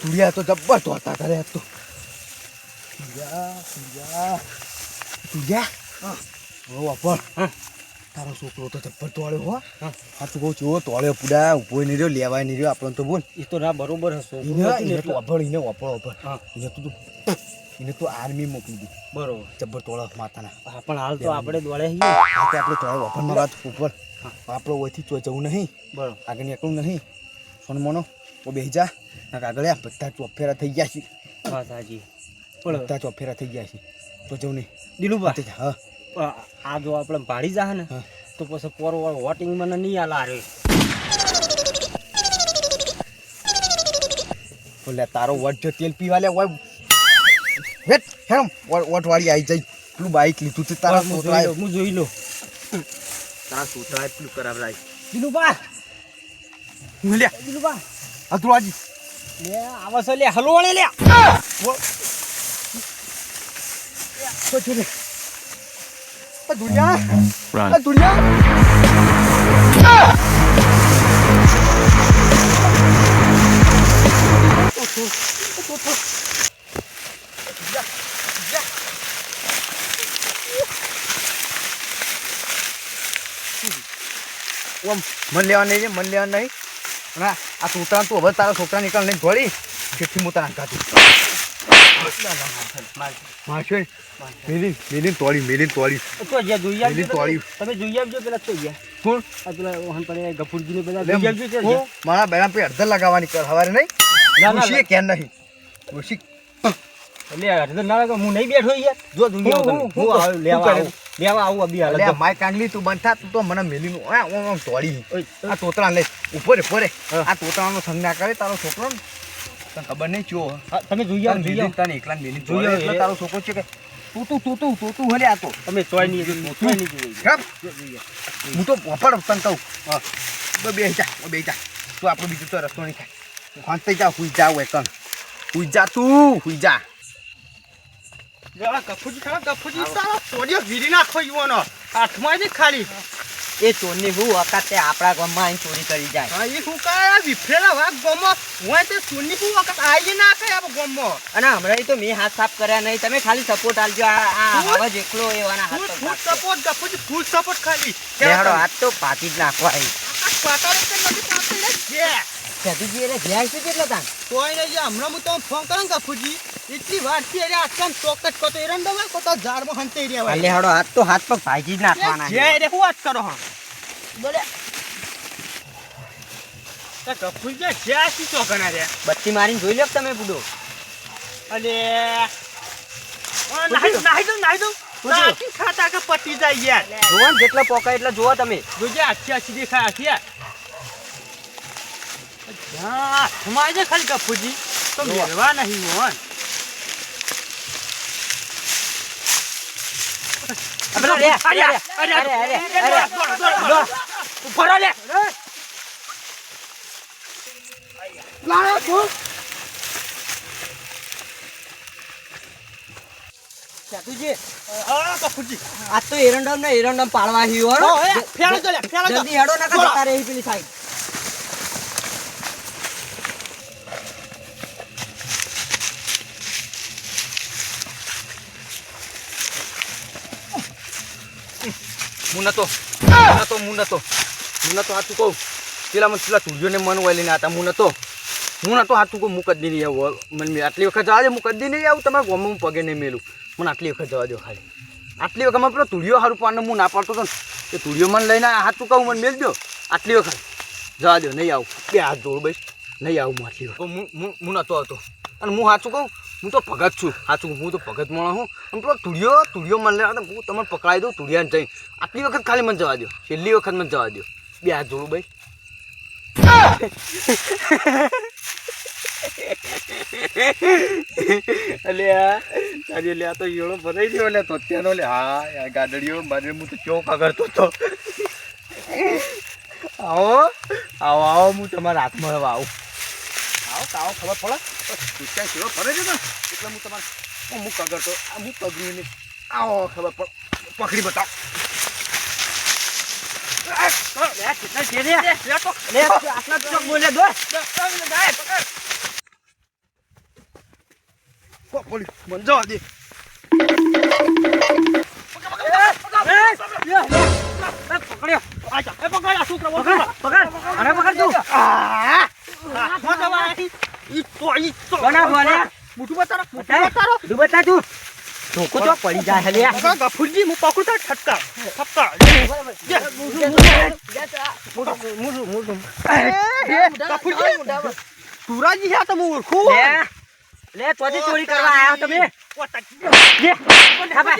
તુલિયા તો જબ્બર તો કરે તારે તો. તુલિયા તુલિયા તુલિયા ઓ પણ તારો છોકરો તો જબ્બર તોડ્યો હો. હા. તું કહું છું તોડ્યો પૂડા ઊભો નહીં રહ્યો લેવાય નહીં રહ્યો આપણને તો બોલ. એ તો ના બરોબર હશો. એને તો અભળ એને અભળ અભળ હા. એને તો તું એને તો આર્મી મોકલી દી. બરોબર. જબ્બર તોડો માતાના. હા પણ હાલ તો આપણે દોડે તો આપણે તોડે વાપરમાં વાત ઉપર. આપણો ઓયથી જવું નહીં. બરાબર. આગળ નીકળવું નહીં. સોનમોનો ઓ બેસી જા. ના આગળ આ બધા ચોફેરા થઈ ગયા છે. સાચી. પણ બધા ચોફેરા થઈ ગયા છે. તો જવું નહીં. દિલુભા તે જા, હા. આ જો આપણે ભાડી જા ને તો પછી પોર વોટિંગ મને નહીં આલા રે ઓલે તારો વટ જો તેલ પીવા લે હોય હેટ હેરમ વટ વાળી આવી જાય પેલું બાઈક લીધું તે તારા હું હું જોઈ લો તારા છોકરાએ પેલું કરાવડાય દિલુભા હું લે દિલુભા અતુરાજી લે આવા છે લે હલવાળે લે. તો છે લે. આ દુનિયા. આ દુનિયા. ઓમ મન લેવા નહીં મન લેવા નહીં. ના આ છોકરા તું હવે તારા છોકરા નીકળ લઈને દોડી જેથી હું તારા કાઢું મારશો? મેલી મેલી તોડી મેલી તોડી. તો જે જોઈ આવજો પેલી તોડી. તમે જોઈ આવજો પેલા તો ગયા કોણ? આ પેલા વહન પડે ગફુરજી ને જોઈ આવજો છે મારા બેડા પે અડધર લગાવવાની કર હવારે નહીં? ના, ના, કેમ નહીં? ખુશી લે અડધર ના લાગે હું નહીં બેઠો યાર. જો દુનિયા હું- આવું, લેવા આવું લેવા આવું અભી હાલ માય કાંગલી તું બંધા તું તો મને મેલીનું આ ઓમ ઓમ તોડી. આ તોતરા લે ઉપર ઉપર આ તોતરાનો સંગ કરે તારો છોકરો ને? તને ખબર નહીં ચો? તમે જોઈ આવો જોઈ આવો. તને એકલા મેલી જોઈ એટલે તારો છોકરો છે કે તૂતું તૂતું તૂતું હલે આ તો. તમે ચોય નહીં ચોય નહીં જોઈ. હું તો વફાડ તને કહું. હા. બે જા બે જા. તું આપણું બીજું તો રસ્તો નહીં ખાય ખાંતે જા હુઈ જા હોય તન હુઈ જા તું હુઈ જા. જા, ગફુરજી ખરા, ગફુરજી તારો ચોર્યો વીરી નાખો યુવાનો. હાથમાં જ ખાલી. એ ચોરની હું વખત તે આપણા ગામમાં આઈને ચોરી કરી જાય. હા, એ શું આ વિફરેલા વાઘ ગોમો હોય તે સોની શું વખત આવી ના આ ગોમો અને હમણાં તો મેં હાથ સાફ કર્યા નહીં. તમે ખાલી સપોર્ટ આલજો આ આ ફૂલ- હવે જેકલો એવાના હાથ ફૂલ. સપોર્ટ ગફુજી ફૂલ સપોર્ટ ખાલી. હાથ તો પાછી જ નાખવા આવી પાતાળ ઉપર નથી પાતાળ લે, જે. સેતુજી એટલે ગયા છે કેટલો તાન કોઈ નહીં હમણાં હું તમને ફોન કરું ને ગફુરજી એટલી વારથી અરે આટલા ચોક્કસ કહો એરંડો હોય કહો ઝાડમાં હંતાઈ રહ્યા હોય. લેહાડો હાથ તો હાથ પગ ભાજી જ નાખવાના જે રે હું વાત કરો હો? બોલે. તે ગફુરજી જ્યાં શું ચોકના રે બત્તી મારીને જોઈ લો તમે બુડો. અલે નાહી નાહી દઉં, નાહી દઉં. નાખી ખાતા કે પતી જાય યાર. જોવો ને જેટલો પોકાય એટલો જોવો તમે. જોજે આછી આછી દેખાય આછી આ. હમાય છે ખાલી ગફુરજી તો. મેળવા નહીં હોન આ પેલો રે, અરે, અરે, અરે, અરે, અરે, રહો લે. લાવો તું. સેતુજી આ ગફુરજી. આ તો એરંડમ ને એરંડમ પાડવા હી હો હો, ફેરો જો લે, ફેરો જો. જલ્દી હેડો ના બોલો. જતા રહી પેલી સાઈડ હું નતો હું નતો હું નતો હું નતો હાથું કહું. પેલા મને પેલા તુર્યોને મન હોય લઈને આતા હું નતો હું નતો હાથું કહું હું કદી નહીં આવું. મને આટલી વખત જવા દે હું કદી નહીં આવું. તમારા ગામમાં હું પગે નહીં મેલું. મને આટલી વખત જવા દો ખાલી. આટલી વખત મને પેલો તુડિયો સારું પાડને હું ના પાડતો હતો ને એ તુડિયો મને લઈને આ હાથું કહું મને મેલ દો આટલી વખત. જવા દો નહીં આવું. બે હાથ જોડ બસ. નહીં આવું હું આટલી વખત. હું હું- હું નતો આવતો. અને હું સાચું કહું હું તો ભગત છું. સાચું હું તો ભગત માણસ હું. અને પેલો તુડિયો તુડિયો મને લેવા હું તમને પકડાવી દઉં તુડિયાને જઈ આટલી વખત ખાલી મને જવા દો છેલ્લી વખત મને જવા દો બે હાથ જોડું ભાઈ અલ્યા તારી અલ્યા આ તો યોળો ભરાઈ ગયો એટલે તો અત્યારનો લે હા યાર ગાડડીઓ મારે હું તો ચોક આગળતો તો આવો આવો આવો, હું તમારા હાથમાં હવે આવું. આવો તો આવો ખબર પડે ક્યાંય સેવા પડે છે ને. એટલે હું તમારે હું કગરતો આ હું પગડું ને આવો ખબર પડ પકડી બતાવ. બોલે દો. પકડ્યો. પકડ આ છોકરા પકડ પકડ અરે પકડ તું આ હું જવા ઈ તો ઈ તો કોના બોલે મોટું બતારો બતાય. બતારો તું બતા તું. ધોકો તો પડી જાય લે ગફુરજી હું પકડું તાર ઠપકા. ઠપકા. સુરાજી છે તો હું ઓળખું. લે લે તોથી ચોરી કરવા આયા તમે. લે ખાબા.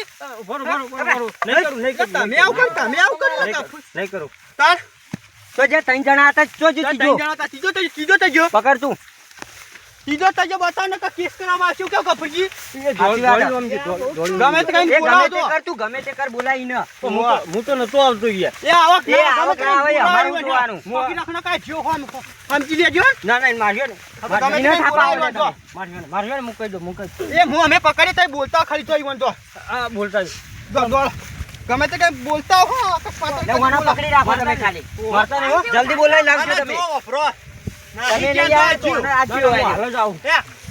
તમે આવું કર. તમે આવું કર નહીં કરું તાર તો જે ત્રણ જણા હતા જો જો ત્રણ ત્રીજો. જણા હતા ત્રીજો તો ત્રીજો તો જો પકડ તું. ત્રીજો તજો બતાવ ને કે કેસ કરવામાં આવશે કે ગફુરજી ગમે તે કઈ એ તો. કર તું ગમે તે કર બોલાઈ ને. હું તો નતો આવતો યાર. એ આવક એ આવક આવે, અમારું જોવાનું. મોકી નાખનો કાંઈ જો હોય સમજી લેજો ના. ના માર્યો ને. ગમે તે એને થાપા બોલાવો આવડે તો. માર્યો ને માર્યો ને દો મૂકી એ હું અમે પકડી તઈ બોલતા મને તો આ બોલતા દોડ. ગમે તે કઈ બોલતા હો પકડી રાખો તમે ખાલી. જલ્દી બોલાઈ લાવજો તમે. હાલો.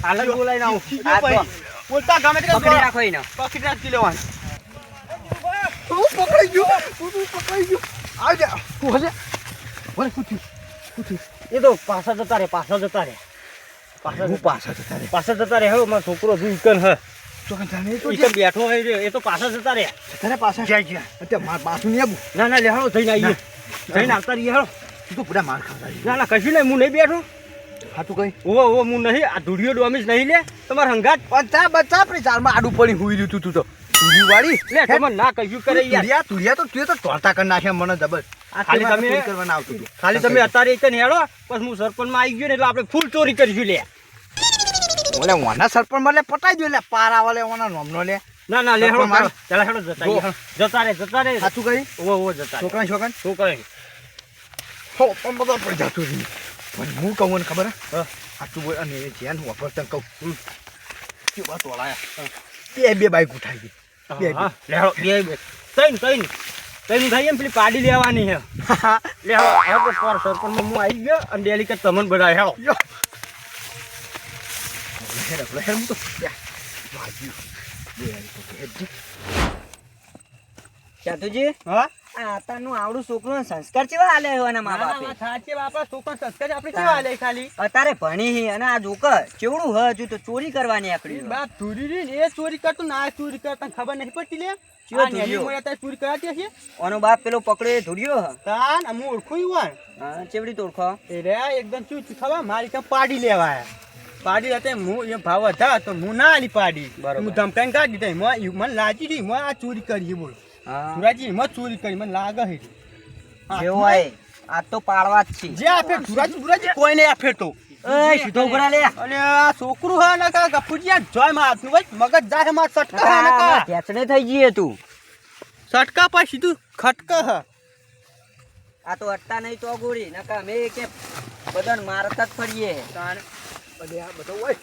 હાલો જ. બોલતા ગમે તે પકડી રાખો એને. પકડી રાખી લેવાનું. હું પકડી ગયો. હું પકડી ગયો. આવજે તું એ તો પાછા જતા રે પાછા જતા રે પાછા હું પાછા જતા રે પાછા જતા રે હવે મારો છોકરો હજુ ઈકન હે. તો જાણે તો ઈકન બેઠો હોય રે એ તો પાછા જતા રે તારે પાછા જાય છે અત્યારે માર નહીં આવું ના ના લેહાડો જઈને આવીએ. જઈને આવતા રહીએ હેડો તું માર ખાતા ના ના કશું નહીં હું નહીં બેઠો. હા તું કઈ? ઓ ઓ હું નહીં આ ધૂળિયો ડોમીસ નહીં લે. તમારે હંગાત બચા બચા આપણી આડું પડી હુઈ રહ્યું તું તું તો. તુરી વાળી લે તમે ના કહ્યું કરે યાર. તુરિયા તો તું તો તોડતા કરી નાખ્યા મને જબર ખાલી તમે- કરવાના આવતું હતું. ખાલી તમે અત્યારે એક હેડો પછી હું સરપંચમાં આવી ગયો ને એટલે આપણે ફૂલ ચોરી કરીશું લે. ઓલે ઓના સરપંચ મને પટાઈ દો લે પારા વાલે ઓના નોમનો લે. ના ના લે હેડો ચાલ હેડો જતા જતા રે જતા રે સાચું કઈ ઓ ઓ જતા છોકરા છોકરા શું કરે હો પણ બધા પડી જતું રહ્યું પણ હું કહું ને ખબર હે. સાચું બોલ અને જ્યાં હું વાપરતા કહું કેવા તોડાયા બે બે બાઈક ગઈ બે બે બે. ત્રણ ત્રણ ત્રણ થાય એમ પેલી પાડી લેવાની હે લે હેડો, પર સરપંચમાં હું આવી ગયો અને ડેલી કે તમને બધા યો હેડ હેડ હું તો વાગ્યું. ચાતુજી હા? આતાનું આવડું છોકરો સંસ્કાર કેવા હાલે એના મા બાપે સાચી બાપા છોકરો સંસ્કાર આપણે કેવા હાલે ખાલી? અત્યારે ભણી હી અને આ જોકર ચેવડું હ હજુ તો ચોરી કરવાની આકડી બાપ ચોરી રી એ ચોરી કરતો ના ચોરી કરતા ખબર નહીં પડતી લે? ઓનો બાપ પેલો પકડે ધોડ્યો હ. તાન અમે ઓળખું ઈવન હા ચેવડી તોડખો એ રે એકદમ શું ખબર? મારી કામ પાડી લેવાય? પાડી લેતે હું એ ભાવ હતા તો હું ના આલી પાડી. બરાબર. હું ધમકાઈને કાઢી દીધી મને લાજી હતી મને આ ચોરી કરી બોલો. હા સુરાજી હિંમત ચોરી કરી મને લાગે છે. હોય. આ તો પાડવા જ છે. જે આપે સુરાજી સુરાજી કોઈ નહીં આપે તો એ સીધો ઉભરા લે. અને આ છોકરું હા ને કા ગપુજી જોયમાં હાથનું ભાઈ મગજ જાય માં સટકા ને કા? ઢેચણે થઈ જઈએ તું. સટકા પર સીધું ખટકા હા. આ તો અટતા નહીં તો ગોળી નકા મે કે બધાને મારતા જ ફરીએ. તાણ બધે આ બધો હોય.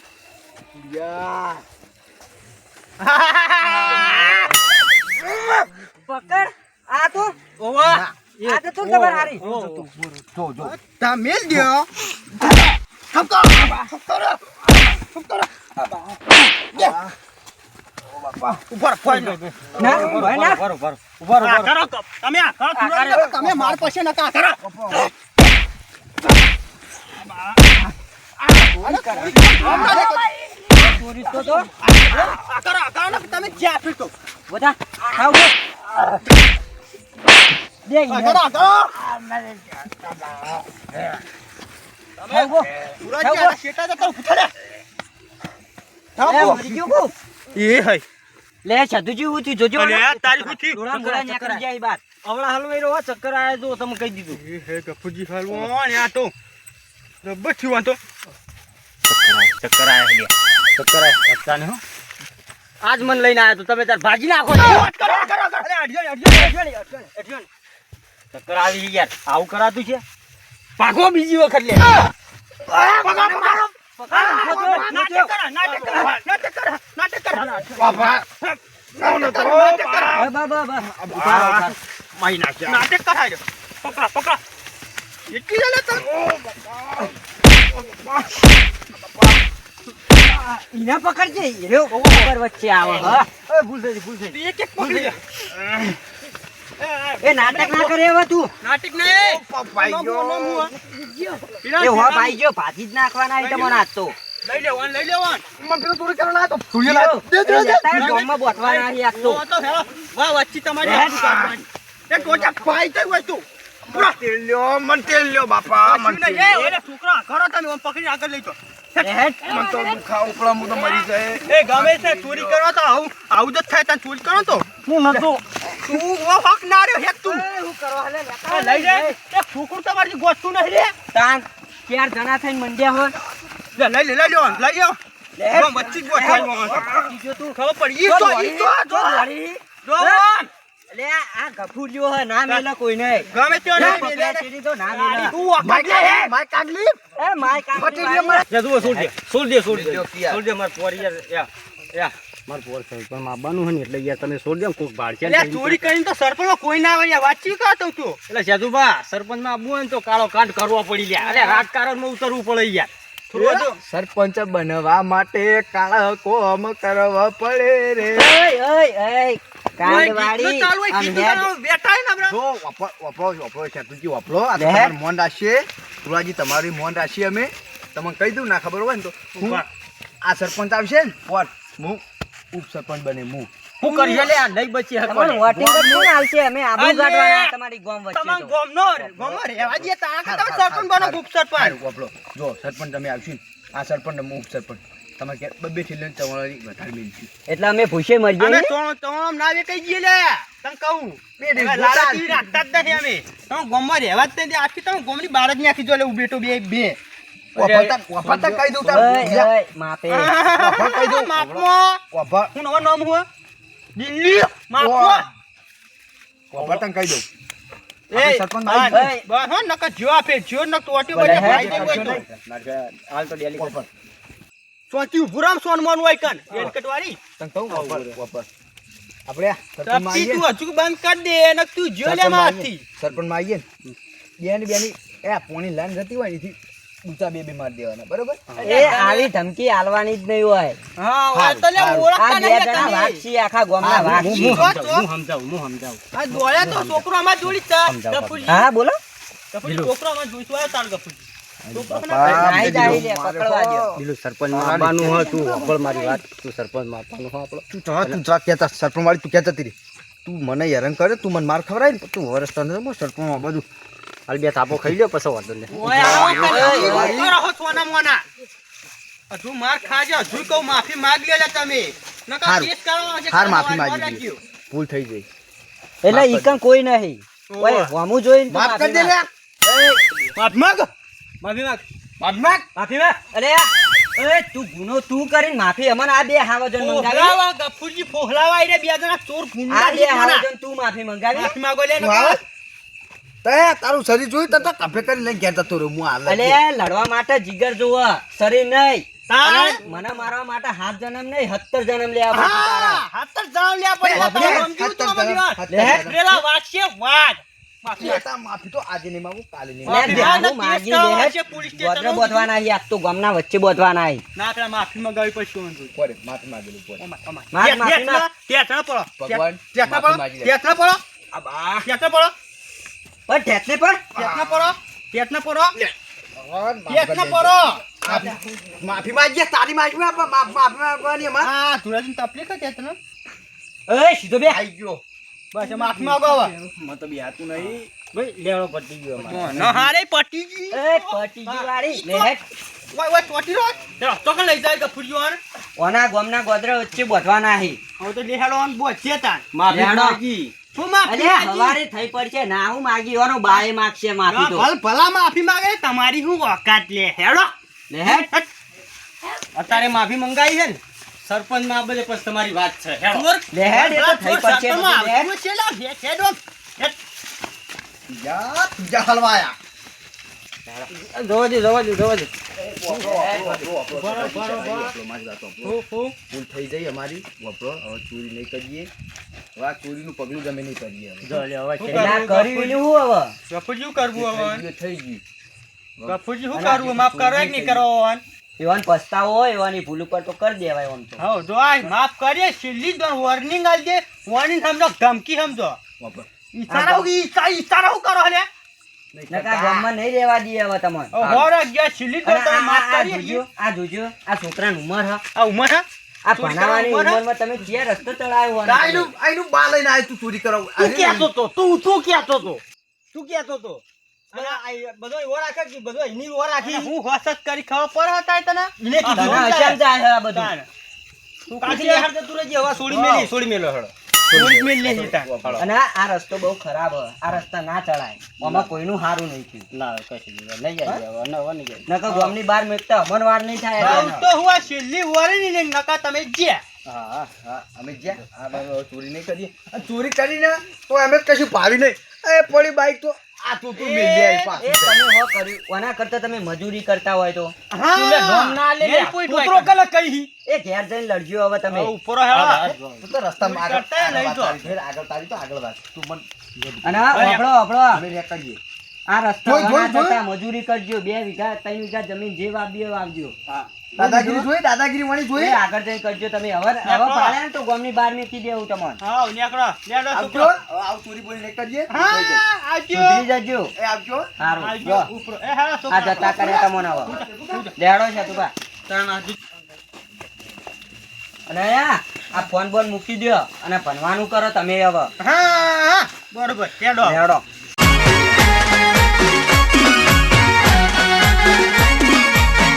યાર પકડ આ તો ઓવા આ તો તું ખબર હારી જો જો તા મેલ દ્યો ઠપકો ઠપકો ઠપકો ઉપર ફોઈ ના. તમે આ કરો, સુરજ કરો. તમે માર પછી નકા આ કરો ચોરી તો તો કરો કરો તમે જ્યાં ફીટો બધા ખાવ લે હું થી જોજો તારી હું થી? ડોળા મોળા નીકળી જાય બાર. અવળા હલવાઈ રહ્યો ચક્કર આયા જો તમે કહી દીધું. એ હે ગપુજી હાલવો આ તો. થયું આ તો. ચક્કર આયા ચક્કર આયા ને આજ મન લઈને આયા તો તમે તાર ભાજી નાખો ચક્કર આવી યાર. આવું કરાતું છે? પાકો બીજી વખત લે. નાટક કરાય પકડા પકડા એટલી ઈને પકડજે હીરો ઉપર વચ્ચે આવે હા. ભૂલ થઈ ભૂલ થઈ એક એક પકડી એ નાટક ના કરે હવે તું. નાટક નહીં. ભાઈ ગયો. એ હો. ભાઈ ગયો ભાજી જ નાખવાના આઈટમો ના તો લઈ લેવાન લઈ લેવાન. મને પેલો ચોરી કરવાનો આવ્યો તો. સૂર્ય હીરો, દે, દે, દે. એ તારા બોટવાના આવી આજ તો. તો તો હેલો વાહ વચ્ચી તમારી એ ટોચા ભાઈ થઈ હોય તું. તેલ લ્યો, મને તેલ લ્યો, બાપા, મન તેલ લ્યો. છોકરા ઘરો તમે પકડી આગળ લઈ જાઓ. મને તો દુખાવો ઉપડા, હું તો મરી જાય. એ ગમે છે ચોરી કરો તો આવું આવું જ થાય તને ચોરી કરો તો. હું નતો. તું ઓ હક ના રહ્યો હેક તું. હું કરવા એ લઈ જાય એ છોકરું તમારી ગોતું નહીં રે. તાન ચાર જણા થઈને મંડ્યા હોય. લે લઈ લે લઈ લ્યો લઈ લ્યો. લે. વચ્ચે જ ગોઠવાય. બીજો તું ખબર પડી? તો ઈ તો જો. જો. લે આ ગફુરિયો હે ના મેલે કોઈ ગમે તે ના નહીં પકડ્યા તો ના મેલે. તું વખત હે માઈક આગલી. એ માય કાકી ફટી ગયો વાળી. જુઓ છોડ દે છોડ દે છોડ દે. છોડ દે માર પોર યા યા. માર પોર છે પણ માબાનું હે ને એટલે યાર તમે છોડ દે કોક ભાડ છે ને ચોરી કરીને તો સરપંચ કોઈ ના આવે યાર વાંચી કાતો તું એટલે કાળો કાંડ કરવો પડી લ્યા. અરે રાજકારણમાં ઉતરવું પડે યાર. સરપંચ બનવા માટે કાળા કોમ કરવા પડે રે. ઓય ઓય ઓય કાંડ વાળી. ચાલુ હોય આમ કીધું હેડ. તારું બેઠા હે ને આપણે. જો વાપરો વાપરો વાપરો શેતુજી વાપરો આ લે. તમારું મોન રાખીએ સુરાજી તમારી મોન રાખીએ અમે. તમને કહી દઉં ના ખબર હોય ને તો. આ સરપંચ આવશે ને? પોટ હું ઉપ સરપંચ બને હું. હું કરીએ લે આ નહીં બચી તમારું હકવાની વોટિંગ કોણ આવશે અમે આબરૂ અલે. તમારી ગામ વચ્ચે તમામ તો. ગોમનો ગોમમાં રહેવા દે તારા કરતા તમે સરપંચ બનો ગુપ સરપંચ જો સરપંચ તમે આવશું આ સરપંચ ને હું ઉપ સરપંચ તમે કે બબ્બે થી લઈને તમારી વધારે મેળવી એટલે અમે ભૂસે મરીએ અમે ને? તો તો ના વે કઈ જઈએ લે. તને કહું. બે દે લાલચી રાખતા જ નથી અમે. તમે ગોમમાં રહેવા જ નથી. આખી તમે ગોમની બાર જ નાખી જો લે ઉભેટો બે બે. વાપરતા વાપરતા કહી દઉં તારું. ઓય ઓય માપે. વાપર કહી દઉં. માપમાં. વાપર હું નવો નામ હું દિલ્હી. માપમાં. વાપરતા કહી દઉં. સરપંચ ભાઈ બસ હો નકર જો આપે. જો નક તો ઓટી ભાઈ દે કોઈ તો હાલ તો. ડેલી સોચી ઉભું રામ સોન મોન હોય કન એલકટ વાળી તને કહું વાપર વાપર. આપણે તપી તું ને, હજુ બંધ કર દે નક તું જો લે માથી આવીએ. ને, આવીએ બેની બેની એ પોણી લાઈન જતી હોય ને એથી ઊંચા બે બે માર દેવાના. બરોબર? એ આવી ધમકી આલવાની જ નહીં હોય. હા તો લે ઓળખતા આ બે નહીં જણા છીએ આખા ગામના વાઘ હું સમજાવું હું સમજાવું આ દોડ્યા તો છોકરો અમાર જોડી છે. હા બોલો. છોકરો અમાર જોઈતું આવ્યો તાર ગફુરજી. લે, સરપંચ વાળી તું કહેતા હતી તું મને હેરાન કરે તું મને માર ખવડાય ને તું વરસ તને સરપંચમાં બધું. હાલ બે તાપો ખાઈ લ્યો પછી વાંધો. હજુ માર ખાજો હજુ કહું માફી માગ લેજો તમે. નકર હારું. માફી માગી ભૂલ થઈ ગઈ. એટલે ઈકન કોઈ નહીં. ઓય. જોઈને માફ કરી દે માફી લે. માગ. માફી માંગ માફી માંગ માફી માંગ. અરે અરે તું ગુનો તું કરીને માફી અમને આ બે હાવજન મંગાવી. ગફુરજી ફોહલાવા રે બે જણા ચોર ગુંડા આ બે હાવજન તું માફી મંગાવી. માફી માંગો લે તું તારું શરીર જોઈ તો તો કફે કરી લઈને ઘેર જતો રહ્યો હું હાલ અલે લડવા માટે જીગર જોવો શરીર નહીં. મને મારવા માટે હાથ જન્મ નહીં સત્તર જન્મ લેવા લ્યા પડે. તમે સમજ્યું તું હાથર અમારી વાત? માફી તું તો આજે નહીં માંગુ કાલે નહીં લે, માફી માગી કેસ લે. કરવા છે પોલીસ સ્ટેશન. બોધવાના આજ તો ગામના વચ્ચે બોધવાના અહીં. ના પેલા માફી મંગાવી પછી શું હતું? પડે, માફી માંગેલું પડે. Oh my, oh my. માર ત્યાં- માફી ના- ત્યાં પડો. ભગવાન, ત્યાં પડો. માગી લે. ત્યાં ના પડો. આ બા. ત્યાં પડો. પણ ઠેઠને પણ ત્યાં પડો. ત્યાં પડો. ભગવાન, માફ ત્યાં કરી ના દેજો. પડો. માફી- માફી માંગીએ તારી માફી માં માફી માંગવાની એમાં ધુરાજીની તકલીફ હતી તને? ઓય સીધો બે આઈ ગયો બસ હવે. મને તો બી નહીં ભાઈ લેવડો પતી ગયો અમારે ન હારે પટી ગઈ. એ પટીજી વાળી લે હેઠ. ઓય, ઓય, ચોટી રહો. ચાલો, તો લઈ જાય ગફુરજી વાળા. ઓના ગામના ગોદરા વચ્ચે બોધવાના અહીં. હવે તો લેહાડો તાન. માફી લેવડો. શું માફી અલ્યા હવારે થઈ પડશે ના હું માગી ઓનો બાએ માગશે માફી તો ભલ ભલા માફી માંગે તમારી શું ઓકાત લે હેડો લે. અત્યારે માફી મંગાઈ છે ને સરપંચમાં બધે પછી તમારી વાત છે. હેડો. લે હેડ, એ તો થઈ પડશે સરપંચમાં બધું, લે હેડ. આવતું છે લા, હેડ, હેડો. હેડ. જા હલવાયા. જોવા દે જોવા દે જોવા દે. ભૂલ થઈ જઈ અમારી. વપરો હવે ચોરી નહીં કરીએ. હવે આ ચોરીનું પગલું જમે નહીં કરીએ હવે. થઈ ગયું, થઈ શું કરવું માફ કરો કે નહીં કરો હવે. એવાને પસ્તાવો હોય એવાની ભૂલ ઉપર તો કરી દેવાય આમ તો. હા જો આ માફ કરીએ છેલ્લી જ વોર્નિંગ આલજે વોર્નિંગ સમજો ધમકી સમજો. ઈશારા હું ઈશા કરો લે નકા ગામમાં નહીં રહેવા દઈએ હવે તમને. હોર ગયા છેલ્લી તો તમે આ- માફ આ કરીએ આ જોજો આ છોકરાની ઉંમર હા. આ ઉમર હા? આ ભણાવવાની ઉંમરમાં તમે જે રસ્તો ચડાયો આ આઈનું આ એનું બા લઈને આય તું ચોરી કરાવું. તું કહેતો તો? તું તું કહેતો તો? તું કહેતો તો? બધો એવો રાખે કે બધો એની એવો રાખી. હું હોસત કરી ખબર પડે હતા તને? એને કીધું તને જાય. આ બધું? તું કાઢી હાર તું રહેજે હવે છોડી મેલી છોડી મેલો હળો. ચોરી મેલ નહીં તાણ. અને આ આ રસ્તો બહુ ખરાબ આ રસ્તા ના ચડાય. આમાં કોઈનું સારું નહીં થયું. ના કશું નહીં. નહીં જાય હવે ન હવે નહીં જાય. નકર ગામની બહાર મેકતા અમન વાર નહીં થાય તો હું આ છેલ્લી ને નકા તમે જ્યાં. હા હા હા અમે જ્યાં? આ ચોરી નહીં કરીએ. ચોરી કરીને તો અમે કશું ભાવી નહીં. એ પડી બાઈક તો આ તું તું મેલ દે એ તમે હો કર્યું આના કરતા તમે મજૂરી કરતા હોય તો તું નોમ ના લે કૂતરો કલ કહી એ ઘેર જઈને લડજો હવે તમે ઉપર ઉપરો તું તો રસ્તામાં આગળ કરતા નહીં આગળ તો. તારી આગળ તારી તો આગળ વાત તું મન અને આપણો ઓભળો અમે રે કરીએ આ રસ્તા મજૂરી કરજો બે વીઘા ત્રણ વીઘા જમીન જે વાવીએ વાવજો. દાદાગીરી જોઈ દાદાગીરી વાણી જોઈ. આગળ જઈને કરજો તમે. હવે હવે પાડે ને તો ગામની બહાર મેકી દેવું તમને. હા નીકળો લેડો આવજો. છોકરો. આવ ચોરી બોલી કરીએ. હા આવજો. સુધરી જજો. એ આવજો. સારું આવજો. ઉપર. એ હેળો આ જતા કરે તમને હવે. લેડો છે તું બા. તાણ આવજો. અને આ આ ફોન બોન મૂકી દો અને ભણવાનું કરો તમે હવે. હા હા બરોબર લેડો લેડો.